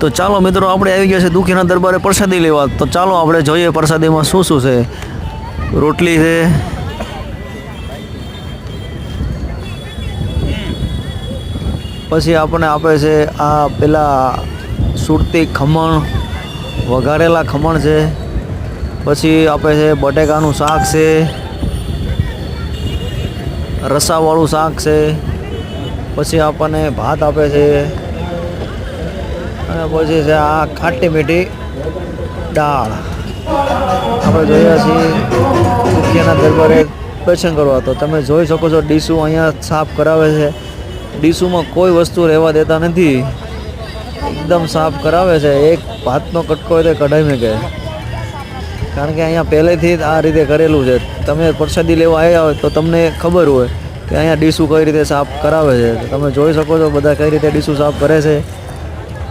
તો ચાલો મિત્રો, આપણે આવી ગયા છે દુખીના દરબારે પ્રસાદી લેવા. તો ચાલો આપણે જોઈએ પ્રસાદીમાં શું શું છે. રોટલી છે. પછી આપણને આપે છે આ પેલા સુરતી ખમણ, વઘારેલા ખમણ છે. પછી આપે છે બટેકાનું શાક છે. રસાવાળું શાક છે. પછી આપણને ભાત આપે છે. અને પછી છે આ ખાટી મીઠી દાળ. આપણે જોઈએ છીએ મુખ્યના દરબારે દર્શન કરવા. તો તમે જોઈ શકો છો ડીસુ અહીંયા સાફ કરાવે છે. ડીશુમાં કોઈ વસ્તુ રહેવા દેતા નથી. એકદમ સાફ કરાવે છે. એક ભાતનો કટકો હોય તો કઢાઈ મેકે. કારણ કે અહીંયા પહેલેથી જ આ રીતે કરેલું છે. તમે પ્રસાદી લેવા આવ્યા હોય તો તમને ખબર હોય કે અહીંયા ડીશું કઈ રીતે સાફ કરાવે છે. તમે જોઈ શકો છો બધા કઈ રીતે ડીશું સાફ કરે છે.